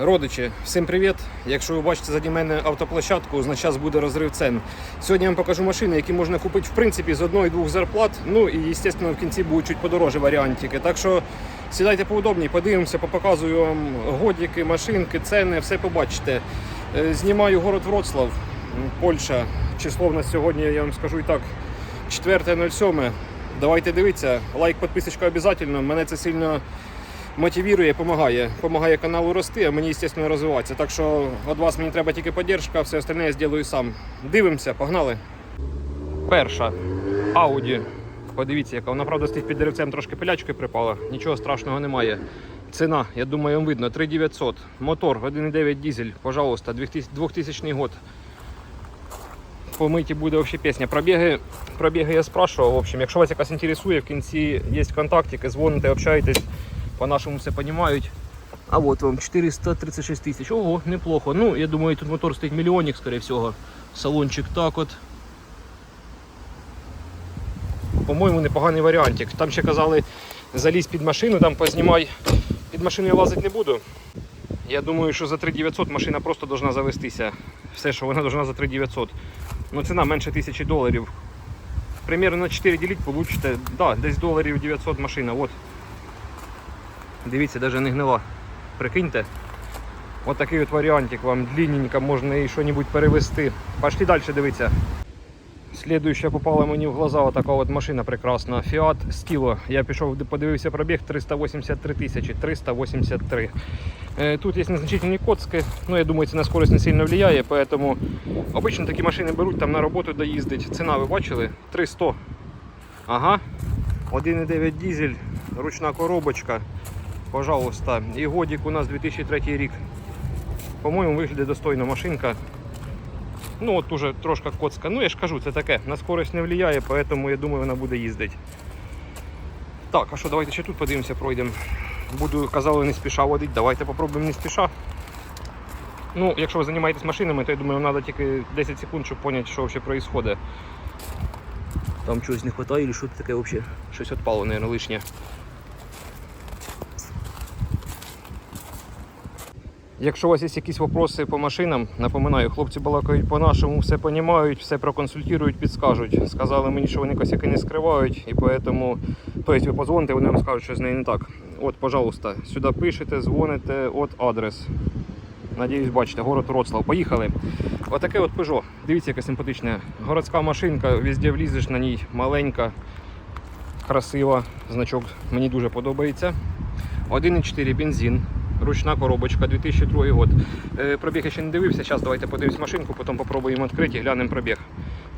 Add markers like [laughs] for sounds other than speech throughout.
Родичі, всім привіт! Якщо ви бачите заді мене автоплощадку, значить буде розрив цен. Сьогодні я вам покажу машини, які можна купити в принципі з одної-двох зарплат. Ну і звісно в кінці будуть чуть подорожчі варіантики. Так що сідайте поудобні, подивимося, показую вам годіки, машинки, ціни, все побачите. Е, Знімаю город Вроцлав, Польща. Число в нас сьогодні, я вам скажу і так, 4.07. Давайте дивитися. Лайк, підписочка обов'язково. Мене це сильно мотивує, допомагає. Допомагає каналу рости, а мені, звісно, розвиватися. Так що від вас мені треба тільки підтримка, все остальне я зроблю сам. Дивимося, погнали. Перша Audi. Подивіться, яка вона правда стоїть під деревцем, трошки пилячки припала. Нічого страшного немає. Ціна, я думаю, вам видно, 3900. Мотор 1.9 дизель, пожалуйста, 2000 2000 год. По миті буде взагалі пісня. Пробіги, пробіги я спрашивав. В общем, якщо вас якась інтересує, в кінці є контактики, дзвоните, общаєтесь, по-нашому все розуміють. А от вам 436 тисяч. Ого, неплохо. Ну, я думаю, тут мотор стоїть мільйонник, скоріше всього. Салончик так от. По-моєму, непоганий варіантик. Там ще казали, залізь під машину, там познімай. Під машину я лазити не буду. Я думаю, що за 3900 машина просто должна завестися. Все, що вона должна за 3900. Ну, ціна менше 1000 доларів. Примерно на 4 діліть, получите, да, десь доларів 900 машина. От. Дивіться, навіть не гнила. Прикиньте. От такий от варіантик вам длинненько, можна і що-небудь перевести. Пошли далі дивіться. Слідуюча попала мені в глаза отака от машина прекрасна. Fiat Stilo. Я пішов, подивився пробіг 383 тисячі. 383. Е, Тут є незначительні коцки, ну я думаю, це на скорость не сильно впливає, поэтому обично такі машини беруть там на роботу доїздить. Ціна ви бачили? 300. Ага. 1,9 дизель, ручна коробочка. Пожалуйста. І годик у нас 2003 рік. По-моєму, виглядає достойно машинка. Ну от уже трошки коцка. Ну я ж кажу, це таке. На скорость не впливає, поэтому я думаю, вона буде їздити. Так, а що, давайте ще тут подивимося, пройдемо. Буду, казали, не спіша водити, давайте попробуємо не спіша. Ну, якщо ви займаєтесь машинами, то я думаю, треба тільки 10 секунд, щоб зрозуміти, що взагалі відбувається. Там чогось не вистачає, чи що таке взагалі? Щось відпало, мабуть, лишнє. Якщо у вас є якісь питання по машинам, напоминаю, хлопці балакають по-нашому, все розуміють, все проконсультують, підскажуть. Сказали мені, що вони косяки не скривають, і поэтому, тобто ви позвоните, вони вам скажуть, що з нею не так. От, пожалуйста, сюди пишете, дзвоните, от адрес. Надіюсь, бачите, город Вроцлав. Поїхали. Отаке от Peugeot. Дивіться, яка симпатична. Городська машинка, везде влізеш на ній, маленька, красива. Значок мені дуже подобається. 1,4 бензин. Ручна коробочка, 2002 год. Е, Пробіг я ще не дивився. Зараз давайте подивимось машинку, потім попробуємо відкрити і глянемо пробіг.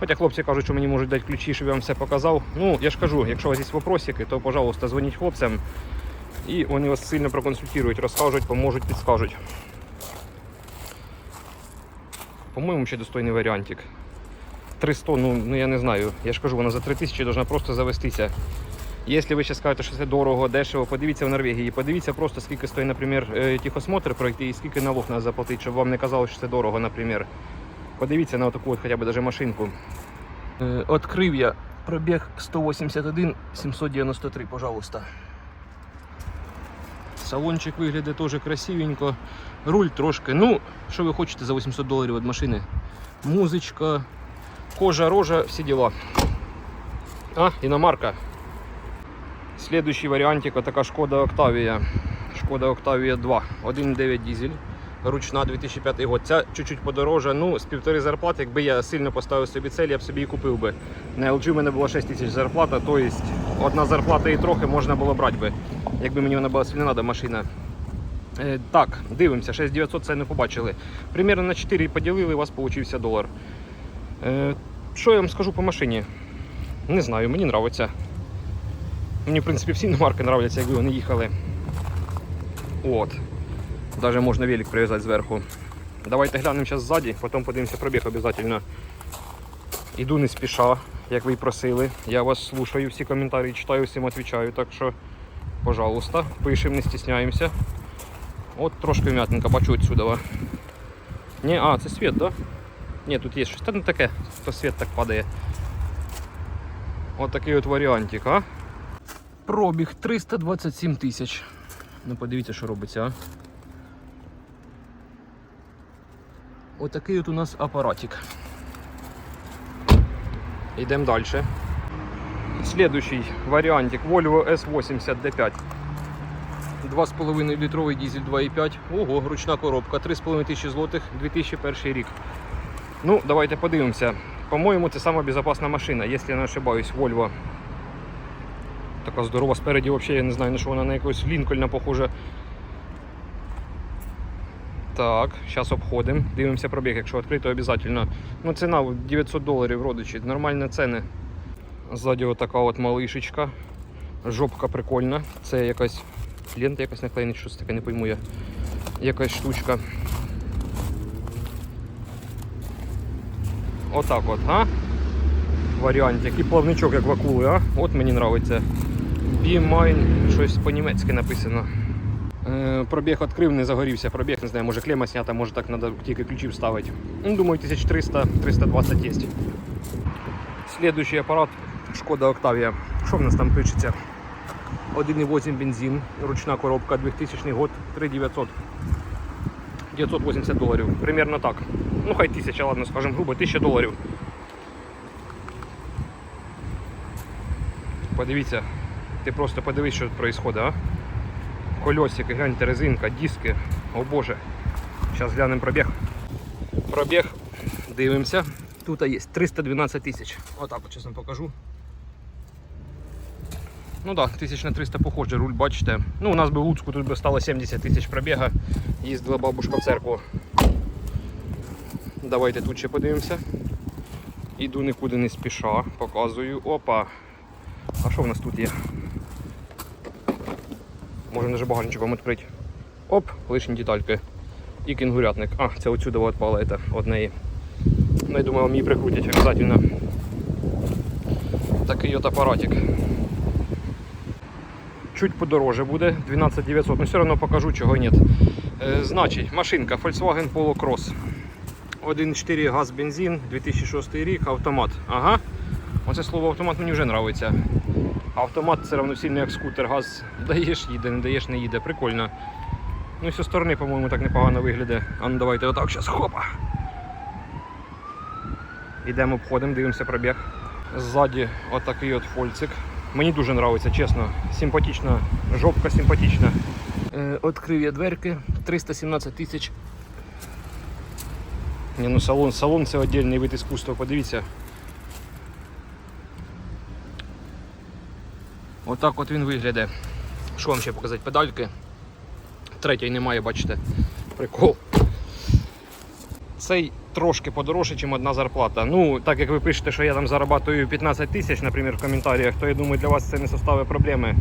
Хоча хлопці кажуть, що мені можуть дати ключі, щоб я вам все показав. Ну, я ж кажу, якщо у вас є вопросики, то, пожалуйста, дзвоніть хлопцям. І вони вас сильно проконсультують, розкажуть, поможуть, підскажуть. По-моєму, ще достойний варіантик. 300, ну, ну я не знаю. Я ж кажу, вона за 3000 должна просто завестися. Якщо ви ще скажете, що це дорого, дешево, подивіться в Норвегії, подивіться просто, скільки стоїть, наприклад, е, техосмотр пройти і скільки налог треба заплатити, щоб вам не казали, що це дорого, наприклад. Подивіться на таку хоча б даже машинку. Е, Открив я пробіг 181 793, пожалуйста. Салончик виглядає теж красивенько. Руль трошки. Ну, що ви хочете за 800 доларів від машини? Музичка, кожа, рожа, всі діла. А, іномарка. Следующий варіантик така Шкода Октавія. Шкода Октавія 2. 1.9 дизель. Ручна 2005 год. Ця чуть-чуть подорожа. Ну, з півтори зарплати, якби я сильно поставив собі цель, я б собі і купив би. На LG в мене було 6 тисяч зарплата, тобто одна зарплата і трохи можна було брати би, якби мені вона була сильно треба машина. Е, так, дивимося, 6900 це не побачили. Примірно на 4 поділили, у вас получився долар. Е, що я вам скажу по машині? Не знаю, мені подобається. Мені, в принципі, всі марки подобаються, якби вони їхали. От. Даже можна велик прив'язати зверху. Давайте глянемо зараз ззаді, потім подивимося пробіг обов'язково. Іду не спіша, як ви й просили. Я вас слушаю, всі коментарі читаю, всім відповідаю. Так що, пожалуйста, пишемо, не стісняємося. От трошки м'ятненько, бачу ва. Ні, а, це світ, да? Ні, тут є щось Та не таке, то світ так падає. От такий от варіантик, а? Пробіг 327 тисяч. Ну подивіться, що робиться, а. Отакий от у нас апаратик. Йдемо далі. Слідуючий варіантик Volvo S80 D5. 2,5 літровий дизель 2,5. Ого, ручна коробка, 3,5 тисячі злотих, 2001 рік. Ну, давайте подивимося. По-моєму, це сама машина, якщо я не ошибаюсь, Volvo. Така здорова спереді, взагалі я не знаю, на що вона на якогось Лінкольна похожа. Так, зараз обходимо. Дивимося пробіг, якщо відкрито, обов'язково. Ну, ціна 900 доларів, родичі, нормальні ціни. Ззаді отака от малишечка. Жопка прикольна. Це якась лента якась наклеєна, щось таке, не пойму я. Якась штучка. Отак от, а? Варіант, який плавничок, як в акули, а? От мені подобається. Be mine, щось по-німецьки написано. Е, Пробіг відкрив, не загорівся. Пробіг, не знаю, може клема снята, може так треба тільки ключі вставити. Ну, думаю, 1300-320 є. Слідуючий апарат Шкода Октавія. Що в нас там пишеться? 1,8 бензин, ручна коробка, 2000 год, 3900. 980 доларів. Примерно так. Ну хай 1000, ладно, скажем грубо, 1000 доларів. Подивіться, ти просто подивись, що тут відбувається, а? Колесики, гляньте, резинка, диски. О боже. Зараз глянемо пробіг. Пробіг. Дивимося. Тут є 312 тисяч. Отак от чесно покажу. Ну так, да, тисяч на 300 похоже, руль, бачите. Ну, у нас би в Луцьку тут би стало 70 тисяч пробіга. Їздила бабушка в церкву. Давайте тут ще подивимося. Іду нікуди не спіша, показую. Опа. А що в нас тут є? Можна даже багажничок вам відкрити. Оп, лишні детальки. І кінгурятник. А, це отсюда відпала это, од неї. Ну, я думаю, вам її прикрутять обязательно. Такий от апаратик. Чуть подороже буде, 12 900, но все одно покажу, чого ні. Е, значить, машинка Volkswagen Polo Cross. 1.4 газ бензин, 2006 рік, автомат. Ага. Оце слово автомат мені вже подобається. Автомат все одно сильно як скутер, газ даєш, їде, не даєш, не їде. Прикольно. Ну і зі сторони, по-моєму, так непогано виглядає. А ну давайте отак зараз. Хопа. Йдемо обходимо, дивимося пробіг. Ззаді отакий от фольцик. Мені дуже подобається, чесно. Симпатична, жопка симпатична. Е, Открив я дверки, 317 тисяч. Ну салон, салон це віддільний вид іскусства, подивіться. Отак от він виглядає. Що вам ще показати? Педальки. Третьої немає, бачите. Прикол. Цей трошки подорожче, ніж одна зарплата. Ну, так як ви пишете, що я там зарабатую 15 тисяч, наприклад, в коментарях, то я думаю, для вас це не составить проблеми.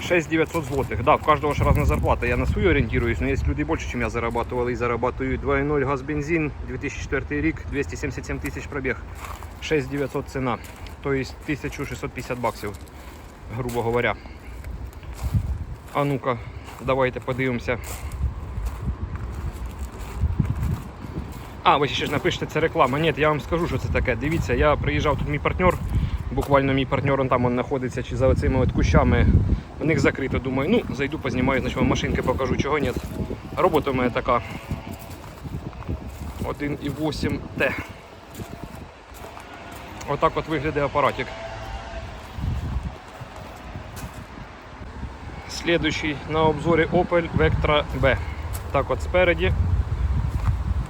6900 злотих. Да, в кожного ж разна зарплата. Я на свою орієнтуюсь, але є люди більше, ніж я зарабатував. І зарабатую 2.0 газ бензин, 2004 рік, 277 тисяч пробіг, 6900 ціна. Тобто 1650 баксів, грубо говоря. А ну-ка, давайте подивимося. А, ви ще ж напишете, це реклама. Ні, я вам скажу, що це таке. Дивіться, я приїжджав тут мій партнер. Буквально мій партнер он там он знаходиться чи за цими от кущами. У них закрито. Думаю, ну зайду, познімаю, значить вам машинки покажу, чого ні. Робота у мене така 1,8 Т. Отак от виглядає апаратик. Слідуючий на обзорі Opel Vectra B. Так от спереді.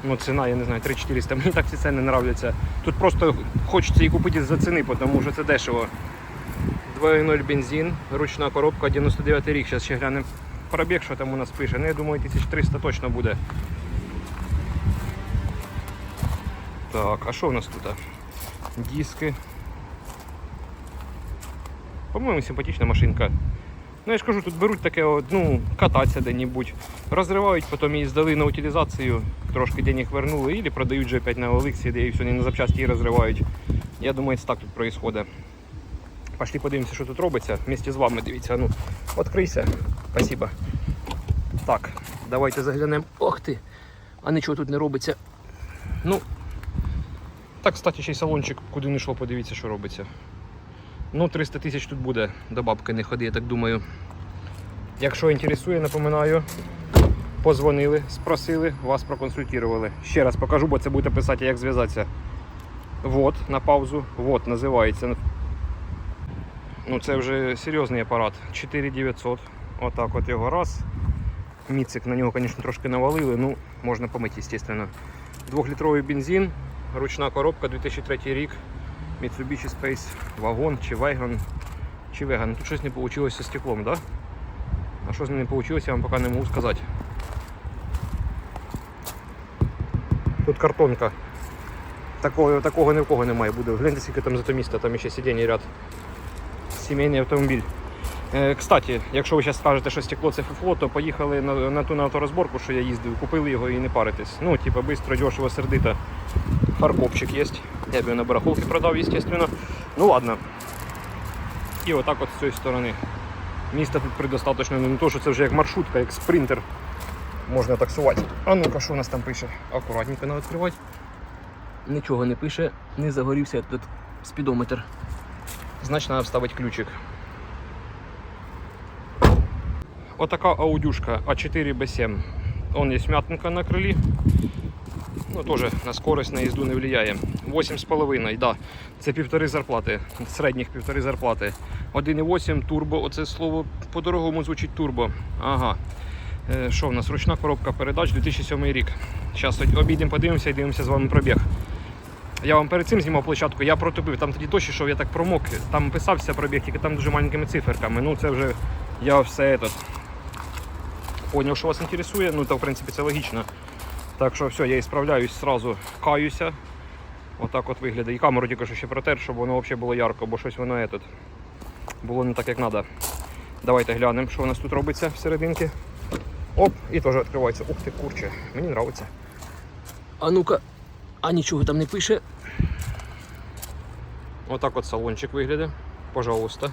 Ну, ціна, я не знаю, 3400. Мені так ці ціни не нравляться. Тут просто хочеться її купити за ціни, тому що це дешево. 2.0 бензин, ручна коробка, 99 рік. Зараз ще глянемо пробіг, що там у нас пише. Ну, я думаю, 1300 точно буде. Так, а що у нас тут? Диски. По-моєму, симпатична машинка. Ну я ж кажу, тут беруть таке, от, ну, кататися де-небудь. Розривають, потім її здали на утилізацію, трошки денег вернули, і продають вже опять на Олексі, де і все, на запчасті її розривають. Я думаю, це так тут відбувається. Пошли подивимося, що тут робиться. Вместе з вами дивіться. Ну, відкрийся. Спасибо. Так, давайте заглянемо. Ох ти! А нічого тут не робиться. Ну. Так, кстати, ще й салончик, куди не йшло, подивіться, що робиться. Ну, 300 тисяч тут буде, до бабки не ходи, я так думаю. Якщо інтересує, напоминаю, Позвонили, спросили, вас проконсультували. Ще раз покажу, бо це будете писати, як зв'язатися. Вот, на паузу. Вот, називається. Ну це вже серйозний апарат. 4900. Отак от його раз. Міцик на нього, звісно, трошки навалили, ну, можна помити, звісно. Двохлітровий бензин, ручна коробка 2003 рік. Mitsubishi Space вагон чи веган. Чи веган. Тут щось не вийшло зі стеклом? Да? А що з ним не вийшло, я вам поки не можу сказати. Тут картонка. Такого, такого ні в кого немає буде. Гляньте, скільки там зато міста, там ще сидіння ряд. Сімейний автомобіль. Е, Кстати, якщо ви зараз скажете, що стекло це фуфло, то поїхали на, на ту на авторозборку, що я їздив, купили його і не паритесь. Ну, типа, швидко, дешево, сердито. Фаркопчик є. Я б його на барахолки продав, звісно. Ну ладно. І отак от з цієї сторони. Міста тут предостаточно, не то, що це вже як маршрутка, як спринтер. Можна таксувати. А ну-ка, що у нас там пише? Акуратненько треба відкривати. Нічого не пише, не загорівся тут спідометр. Значить, треба вставити ключик. Отака аудюшка А4 Б7. Он є м'ятинка на крилі. Ну, теж на скорость на їзду не впливає. 8,5, да. Це півтори зарплати. Середніх півтори зарплати. 1,8 турбо, оце слово по-дорогому звучить турбо. Ага. Е, Що в нас? Ручна коробка передач 2007 рік. Зараз обійдемо, подивимося і дивимося з вами пробіг. Я вам перед цим знімав площадку, я протупив, там тоді дощ йшов, я так промок, там писався пробіг, тільки там дуже маленькими циферками. Ну це вже я все этот, поняв, що вас інтересує, ну то в принципі це логічно. Так що все, я і справляюсь сразу, каюся. Отак от виглядає. І камеру тільки що ще протер, щоб воно взагалі було ярко, бо щось воно этот, було не так, як треба. Давайте глянемо, що у нас тут робиться всерединки. Оп, і теж відкривається. Ух ти, курче, мені подобається. А ну-ка, а нічого там не пише. Отак от салончик виглядає. Пожалуйста.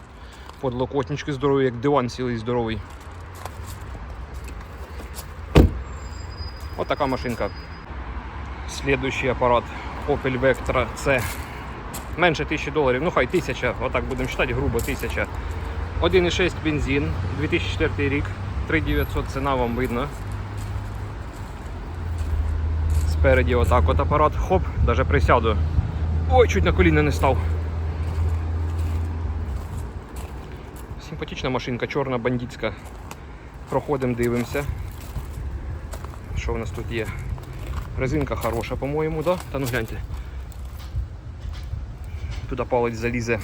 Подлокотнички здорові, як диван цілий здоровий. От така машинка. Слідуючий апарат Opel Vectra C. Менше 1000 доларів, ну хай 1000, отак будемо читати, грубо 1000. 1,6 бензин, 2004 рік, 3900 ціна вам видно. Спереді отак от апарат, хоп, даже присяду. Ой, чуть на коліна не став. Симпатична машинка, чорна бандитська. Проходимо, дивимося. Що в нас тут є? Резинка хороша, по-моєму, да? Та ну гляньте. Туди палець залізе.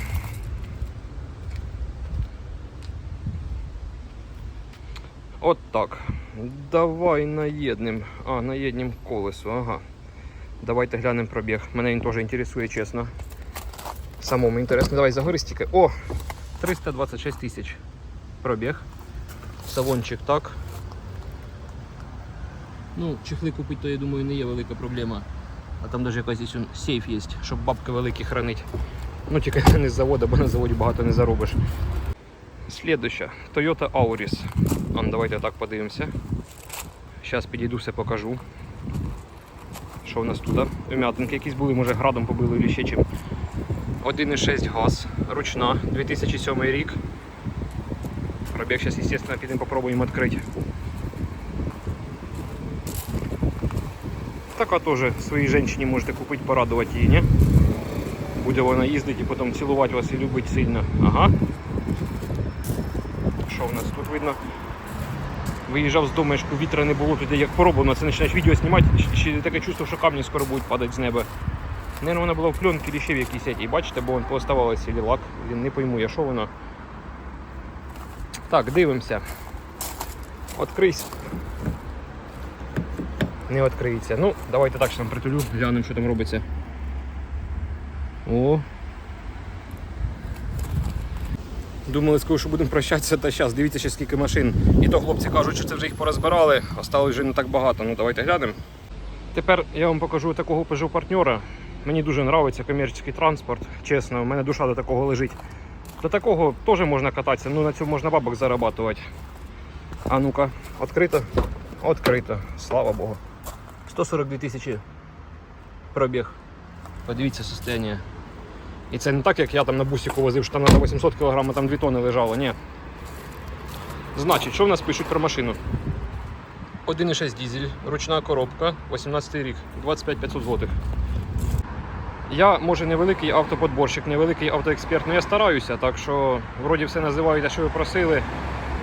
От так. Давай наєдним. А, наєднім колесо, ага. Давайте глянемо пробіг. Мене він теж інтересує, чесно. Самому інтересно. Давай загори стільки. О! 326 тисяч. Пробіг. Салончик так. Ну, чехли купити, то я думаю, не є велика проблема. А там навіть якась здесь сейф є, щоб бабки великі хранить. Ну тільки [laughs] не з заводу, бо на заводі багато не заробиш. Слідуща Toyota Auris. Ан, давайте так подивимося. Зараз підійду, все покажу. Що в нас тут? Вмятинки якісь були, може градом побили чи ще чим. 1,6 газ, ручна, 2007 рік. Пробіг зараз, звісно, підемо попробуємо відкрити. Така теж своїй жінці можете купити, порадувати її, не? Буде вона їздити і потім цілувати вас і любить сильно. Ага. Що в нас тут видно? Виїжджав з дому, вітра не було туди, як пороблено, це починаєш відео знімати, ще таке чувство, що камні скоро будуть падати з неба. Наверное, вона була в пленці чи ще в якійсь сеті. Бачите, бо він пооставалося і лак. Він не пойму, я що воно. Так, дивимося. Открийся. Не відкриється. Ну, давайте так що там притулю, глянемо, що там робиться. О. Думали, скажу, що будемо прощатися, та зараз дивіться ще скільки машин. І то хлопці кажуть, що це вже їх порозбирали, осталось вже не так багато. Ну давайте глянемо. Тепер я вам покажу такого Peugeot партнера. Мені дуже подобається комерційний транспорт. Чесно, у мене душа до такого лежить. До такого теж можна кататися, ну на цьому можна бабок зарабатувати. А ну-ка, відкрито? Відкрито. Слава Богу. 142 тисячі пробіг. Подивіться состояние. І це не так, як я там на бусіку возив, що там на 800 кг, там 2 тони лежало, ні. Значить, що в нас пишуть про машину? 1,6 дізель, ручна коробка, 18 рік, 25 500 злотих. Я, може, невеликий автоподборщик, невеликий автоексперт, але я стараюся, так що вроді все називаю те, що ви просили.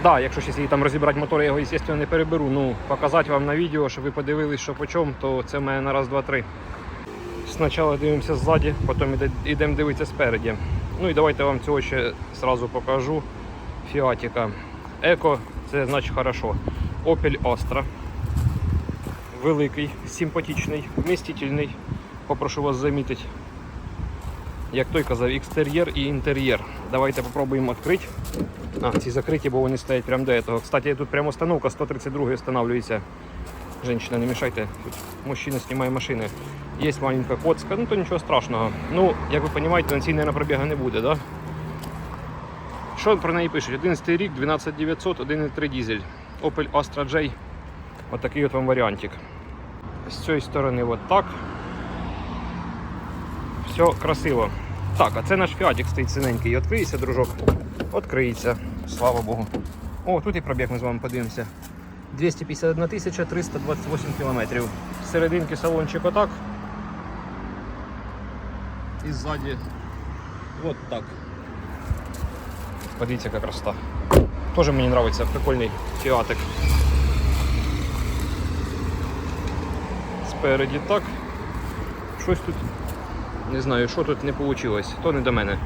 Да, якщо щось її там розібрати мотор, я його, звісно, не переберу. Ну, показати вам на відео, щоб ви подивились, що по чому, то це в мене на раз, два, три. Спочатку дивимося ззаді, потім йдемо дивитися спереді. Ну і давайте вам цього ще зразу покажу. Фіатіка. Еко, це значить хорошо. Opel Astra. Великий, симпатичний, вмістительний. Попрошу вас замітити. Як той казав, екстер'єр і інтер'єр. Давайте попробуємо відкрити. А, ці закриті, бо вони стоять прямо до цього. Кстати, тут прямо установка 132 встановлюється. Женщина, не мешайте. Тут мужчина знімає машини. Є маленька коцка, ну то нічого страшного. Ну, як ви розумієте, на цій, мабуть, пробіга не буде, да? Що про неї пишуть? 11 рік, 12900, 1,3 дізель. Opel Astra J. Отакий от вам варіантик. З цієї сторони от так. Все красиво. Так, а це наш фіатик стоїть синенький. Відкриється, дружок. Відкриється. Слава Богу. О, тут і пробіг ми з вами подивимося. 251 328 кілометрів. Серединки салончик отак. І ззаді от так. Подивіться, яка красота. Тоже мені подобається, прикольний фіатик. Спереді так. Щось тут. Не знаю, що тут не вийшло, то не до мене.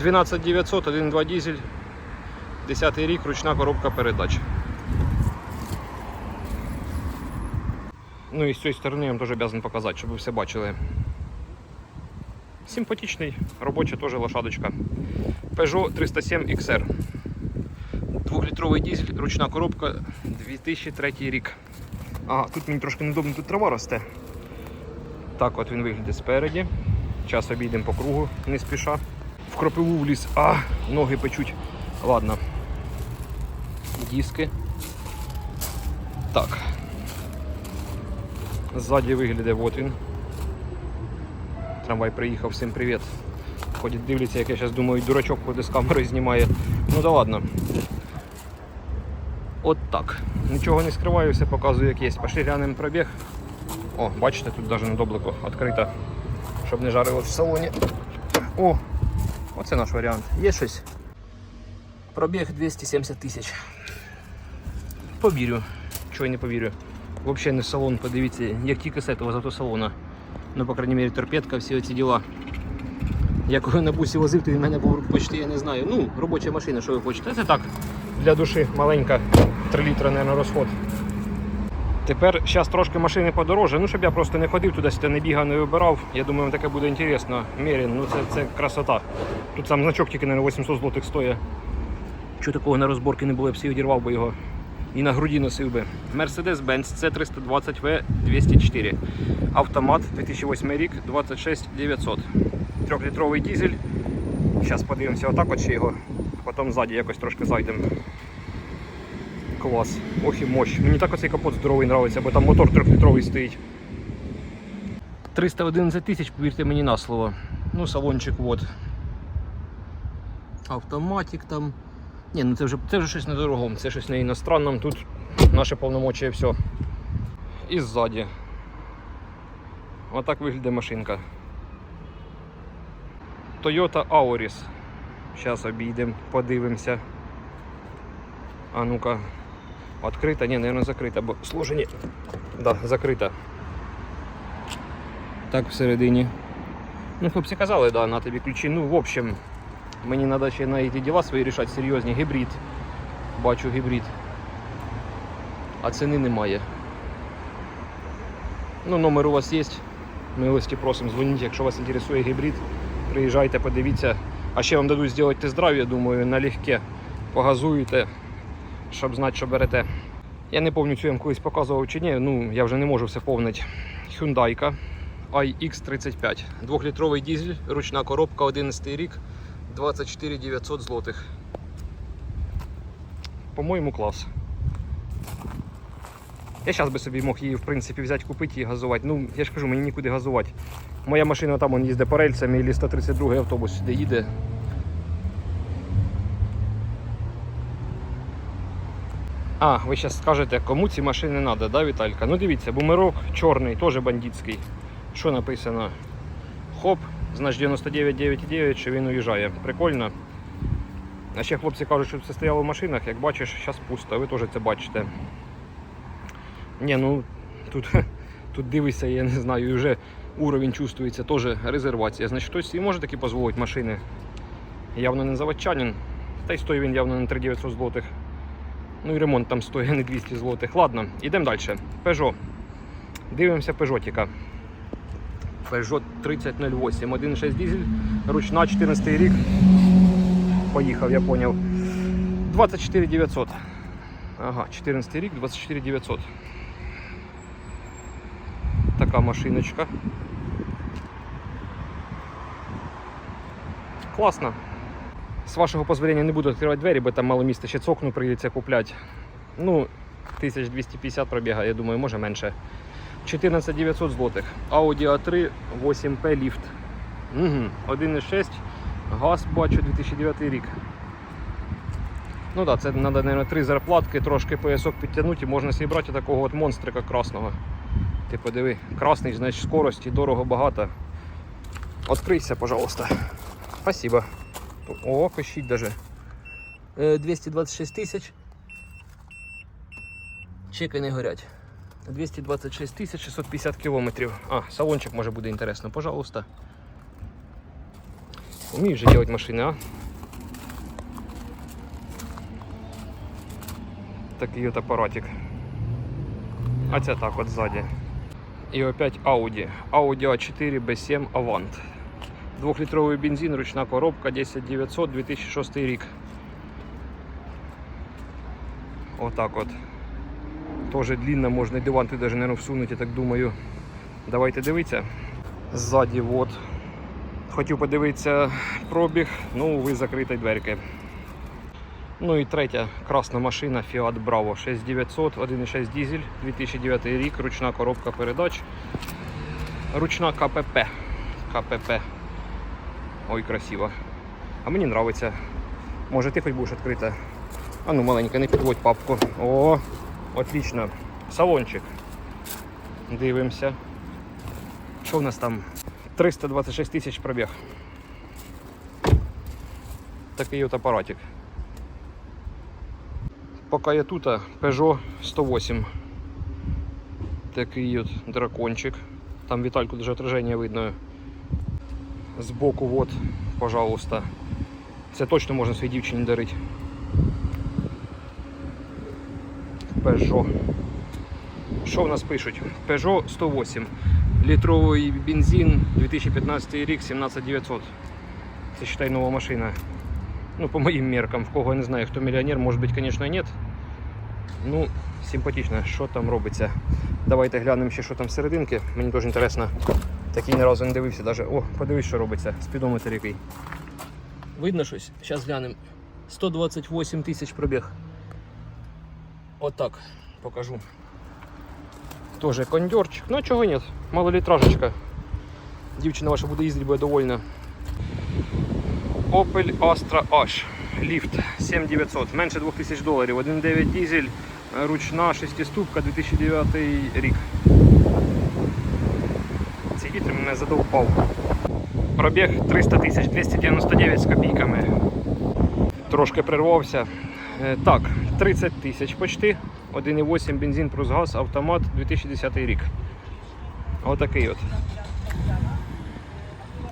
12900, 1.2 дізель, 10 рік, ручна коробка передач. Ну і з цієї сторони я вам теж обязан показати, щоб ви все бачили. Симпатичний, робоча теж лошадочка. Peugeot 307 XR. Двохлітровий дізель, ручна коробка, 2003 рік. Ага, тут мені трошки неудобно, тут трава росте. Так от він виглядає спереді. Час обійдемо по кругу, не спіша. В кропиву вліз, а, ноги печуть. Ладно. Диски. Так. Ззаді виглядає от він. Трамвай приїхав, всім привіт. Ходять, дивляться, як я зараз думаю, дурачок ходить з камерою знімає. Ну да ладно. От так. Нічого не скриваю, все показую, як є. Пошли глянемо пробіг. О, бачите, тут навіть недоблико відкрито, щоб не жарило в салоні. О, оце наш варіант. Є щось? Пробіг 270 тисяч. Повірю. Чого я не повірю. Взагалі не салон, подивіться, як тільки з цього з автосалона. Ну, по крайней мере, торпедка, всі ці діла. Я коли на бусі возив, то він мене був почти, я не знаю. Ну, робоча машина, що ви хочете. Це так, для душі маленька, 3 літра, мабуть, розход. Тепер зараз трошки машини подорожче, ну щоб я просто не ходив туди-сюди, не бігав, не вибирав. Я думаю, таке буде інтересно. Мерін, ну це, це красота. Тут сам значок тільки на 800 злотих стоїть. Чого такого на розборки не було, я б всі одірвав би його і на груді носив би. Mercedes-Benz C320V 204. Автомат 2008 рік 26900. Трьохлітровий дизель. Зараз подивимося отак от ще його. Потім ззаді якось трошки зайдемо. Клас. Ох і мощ. Мені так оцей капот здоровий подобається, бо там мотор трьохлітровий стоїть. 311 тисяч, повірте мені на слово. Ну, салончик вот. Автоматик там. Ні, ну це вже, це вже щось недорогом, це щось не іностранному. Тут наше повномочіє все. І ззаді. Отак виглядає машинка. Toyota Auris. Зараз обійдемо, подивимося. А ну-ка. Відкрита? Ні, мабуть, закрита, бо сложені. Да, закрита. Так всередині. Ну, хлопці казали, да, на тобі ключі. Ну, в общем, мені треба ще на ці діла свої рішати серйозні. Гібрид. Бачу гібрид. А ціни немає. Ну, номер у вас є. Милості просимо, дзвоніть, якщо вас інтересує гібрид. Приїжджайте, подивіться. А ще вам дадуть зробити тест-драйв, я думаю, налегке. Погазуєте, щоб знати, що берете. Я не пам'ятаю, цю я вам колись показував чи ні, ну я вже не можу все повнити. Hyundai iX35. Двохлітровий дизель, ручна коробка, 11 рік, 24 900 злотих. По-моєму, клас. Я зараз би собі мог її в принципі взяти, купити і газувати. Ну, я ж кажу, мені нікуди газувати. Моя машина там їздить по рельсам, і 132 автобус сюди їде. А, ви зараз скажете, кому ці машини треба, да, Віталька? Ну дивіться, бумерок чорний, теж бандитський. Що написано? Хоп, значить 99,9,9, що він уїжджає. Прикольно. А ще хлопці кажуть, що це стояло в машинах, як бачиш, зараз пусто, ви теж це бачите. Ні, ну тут, [laughs] тут дивишся, я не знаю, і вже уровень чувствується, теж резервація. Значить, хтось і може таки дозволити машини. Явно не заводчанин. Та й стоїть він явно на 3900 злотих. Ну і ремонт там стоїть не 200 злотих. Ладно, йдемо далі. Peugeot. Дивимося Peugeotіка. Peugeot 3008, 1.6 дизель, ручна 14 рік. Поїхав, я поняв. 24 900. Ага, 14 рік, 24 900. Така машиночка. Класно. З вашого дозволення не буду відкривати двері, бо там мало місця, ще цокну прийдеться купляти. Ну, 1250 пробіга, я думаю, може менше. 14 900 злотих. Audi A3 8P ліфт. Угу. 1.6. Газ бачу 2009 рік. Ну так, да, це треба, мабуть, три зарплатки, трошки поясок підтягнути і можна собі брати такого от монстрика красного. Ти подиви, красний, значить скорості, дорого багато. Открийся, пожалуйста. Спасибо. О, пишіть даже. Е, 226 тисяч. Чеки не горять. 226 тисяч 650 кілометрів. А, салончик може буде інтересно, пожалуйста. Умієш же делать машини, а? Такий от апаратик. А це так от ззаді. І опять Audi. Audi A4 B7 Avant. Двохлітровий бензин, ручна коробка 10900 2006 рік. Отак от. Тоже длинно, можна і диван даже не всунути, я так думаю. Давайте дивитися. Ззаді вот. Хотів подивитися пробіг, ну ви закриті дверки. Ну і третя красна машина Fiat Bravo 6900, 1.6 дизель, 2009 рік, ручна коробка передач. Ручна КПП. КПП. Ой, красиво. А мені подобається. Може ти хоч будеш відкрита. А ну маленька, не підводь папку. О, отлично. Салончик. Дивимося. Що в нас там? 326 тисяч пробіг. Такий от апаратик. Поки я тут, Peugeot 108. Такий от дракончик. Там Вітальку даже отраження видно. Збоку, вот, пожалуйста. Це точно можна своїй дівчині дарити. Peugeot. Що в нас пишуть? Peugeot 108. Літровий бензин 2015 рік 17900. Це считай нова машина. Ну, по моїм меркам, в кого я не знаю, хто мільйонер, може бути, звісно, нет. Ну, симпатично, що там робиться. Давайте глянемо ще, що там всерединки. Мені дуже інтересно. Такий ні разу не дивився. Даже. О, подивись, що робиться. Спідометр який. Видно щось? Зараз глянемо. 128 тисяч пробіг. Отак покажу. Тоже кондерчик. Ну чого нет, малолітражечка. Дівчина ваша буде їздити, буде довольна. Opel Astra H. Ліфт 7900, менше 2000 доларів, 1.9 дизель, ручна шестиступка 2009 рік. Вітер мене задовпав. Пробіг 300 тисяч, 299 з копійками. Трошки прервався. Е, Так, 30 тисяч почти. 1,8 бензин плюс газ, автомат 2010 рік. Отакий от.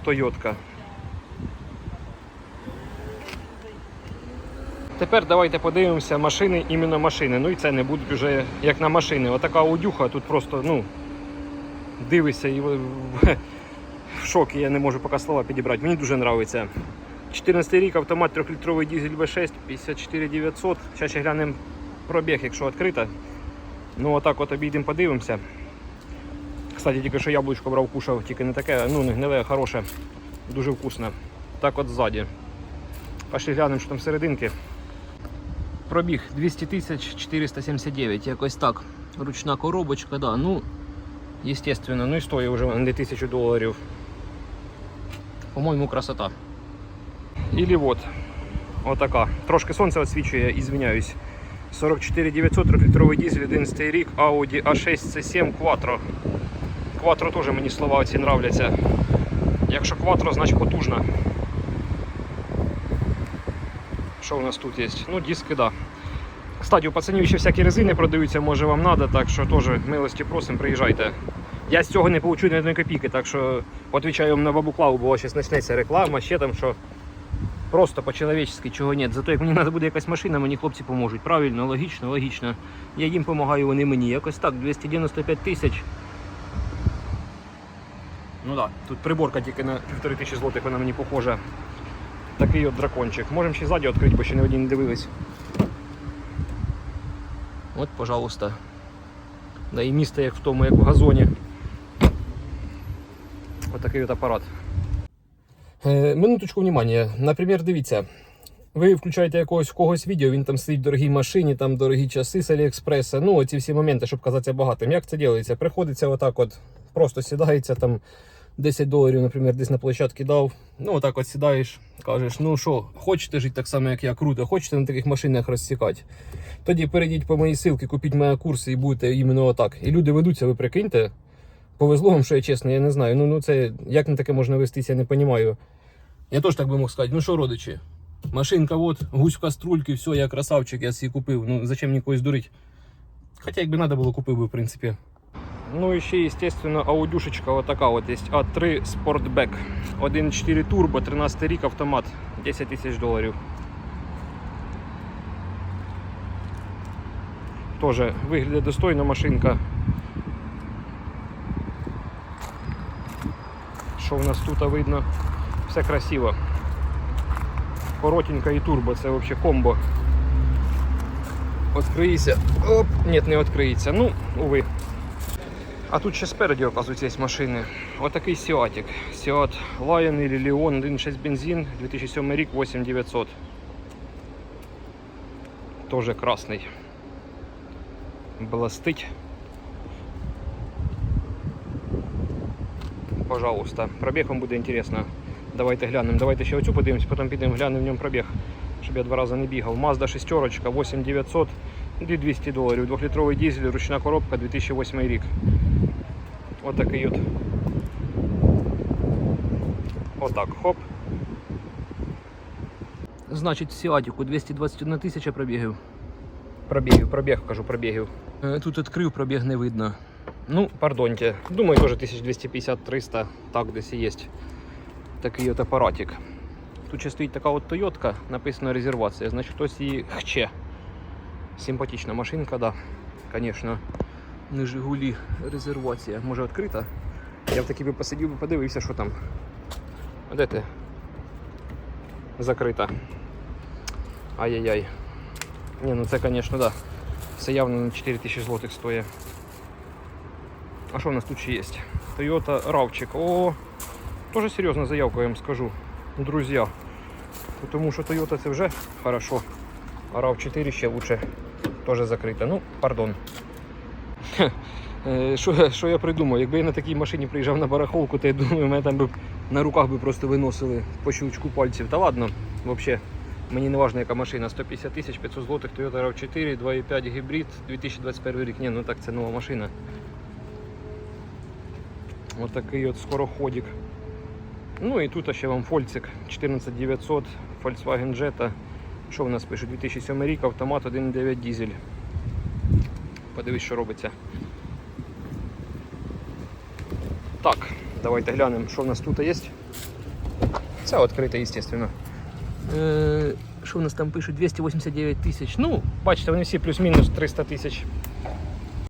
Тойотка. Тепер давайте подивимося машини, іменно машини. Ну і це не будуть вже як на машини. Отака аудюха, тут просто, ну, дивишся і в, шокі, я не можу поки слова підібрати. Мені дуже подобається. 14 рік автомат 3-літровий дизель V6, 54 900. Зараз ще глянемо пробіг, якщо відкрита. Ну отак от обійдемо, подивимося. Кстати, тільки що яблучко брав, кушав, тільки не таке, ну не гниле, хороше, дуже вкусне. Так от ззаді. Пошли глянемо, що там всерединки. Пробіг 200 тисяч 479, якось так. Ручна коробочка, да, ну, естественно, ну і стоїть вже на 1000 доларів. По-моєму, красота. Ілі от, отака. Трошки сонце освічує, ізвиняюсь. 44 900, 3-літровий дизель, 11 рік, Audi A6 C7 Quattro. Quattro теж мені слова ці нравляться. Якщо Quattro, значить потужна. Що у нас тут є? Ну, диски, да. Кстати, у пацанів ще всякі резини продаються, може вам треба, так що теж милості просимо, приїжджайте. Я з цього не получу ні одної копійки, так що відповідаю на бабу Клаву, бо зараз почнеться реклама, ще там що. Просто по-человечески, чого ні. Зато як мені треба буде якась машина, мені хлопці поможуть. Правильно, логічно, логічно. Я їм допомагаю, вони мені. Якось так, 295 тисяч. Ну так, да, тут приборка тільки на півтори тисячі злотих, вона мені похожа. Такий от дракончик. Можемо ще ззаді відкрити, бо ще не одні не дивились. От, пожалуйста. Да і місто як в тому, як в газоні. Ось такий от апарат. Е, минуточку внимання. Наприклад, дивіться. Ви включаєте якогось в когось відео, він там сидить в дорогій машині, там дорогі часи з Аліекспреса. Ну, оці всі моменти, щоб казатися багатим. Як це робиться? Приходиться отак от, просто сідається там 10 доларів, наприклад, десь на площадці дав. Ну, отак от сідаєш, кажеш, ну що, хочете жити так само, як я, круто, хочете на таких машинах розсікати. Тоді перейдіть по моїй ссылці, купіть мої курси і будете іменно отак. І люди ведуться, ви прикиньте. Повезло вам, що я чесно, я не знаю. Ну, ну це як на таке можна вестися, я не розумію. Я теж так би мог сказати, ну що, родичі, машинка, от, гусь в каструльки, все, я красавчик, я її купив. Ну зачем мені когось дурить? Хоча якби треба було, купив би, в принципі. Ну і ще, естественно, аудюшечка вот така от є. А3 Sportback. 1.4 турбо, 13 рік автомат, 10 тисяч доларів. Тоже виглядає достойно машинка. Що в нас тут видно? Все красиво. Коротенька і турбо, це взагалі комбо. Откриється. Оп, ні, не відкриється. Ну, уви. А тут ще спереді, оказується, є машини. Отакий Сіатик. Сіат Lion или Leon 1.6 бензин, 2007 рік, 8900. Тоже красний. Бластить. Пожалуйста. Пробіг вам буде інтересно. Давайте глянемо. Давайте ще оцю подивимось, потім підемо глянемо в ньому пробіг, щоб я два рази не бігав. Mazda 6, 8900, 200 доларів. Двохлітровий дизель, ручна коробка, 2008 рік. Ось такий от. Отак, хоп. Значить, в Сіатіку 221 тисяча пробігів. Пробігів, пробіг, кажу, пробігів. Е, Тут відкрив, пробіг не видно. Ну, пардоньте. Думаю, теж 1250-300, так десь і є. Такий от апаратик. Тут ще стоїть така от Тойотка, написано резервація, значить хтось її хче. Симпатична машинка, да. Звісно. Не Жигулі резервація. Може відкрита? Я б таки би посидів би подивився, що там. А де ти? Закрита. Ай-яй-яй. Ні, ну це, звісно, да. Це явно на 4000 злотих стоїть. А що в нас тут ще є? Toyota RAV-чик. О, Тоже серйозна заявка, я вам скажу, друзі. Тому що Toyota це вже хорошо. А RAV4 ще лучше теж закрита. Ну, пардон. [laughs] Е, Що, що я придумав? Якби я на такій машині приїжджав на барахолку, то я думаю, мене там би на руках би просто виносили по щелчку пальців. Та ладно, взагалі, мені не важливо, яка машина. 150 тисяч 500 злотих, Toyota RAV4, 2.5 гібрид, 2021 рік. Ні, ну так це нова машина. Ось такий от скороходик. Ну і тут ще вам фольцик 14900 Volkswagen Jetta. Що в нас пише? 2007 рік, автомат 1.9 дизель. Подивись, що робиться. Так, давайте глянемо, що в нас тут є. Це відкрите, звісно. Е, що в нас там пишуть? 289 тисяч. Ну, бачите, вони всі плюс-мінус 300 тисяч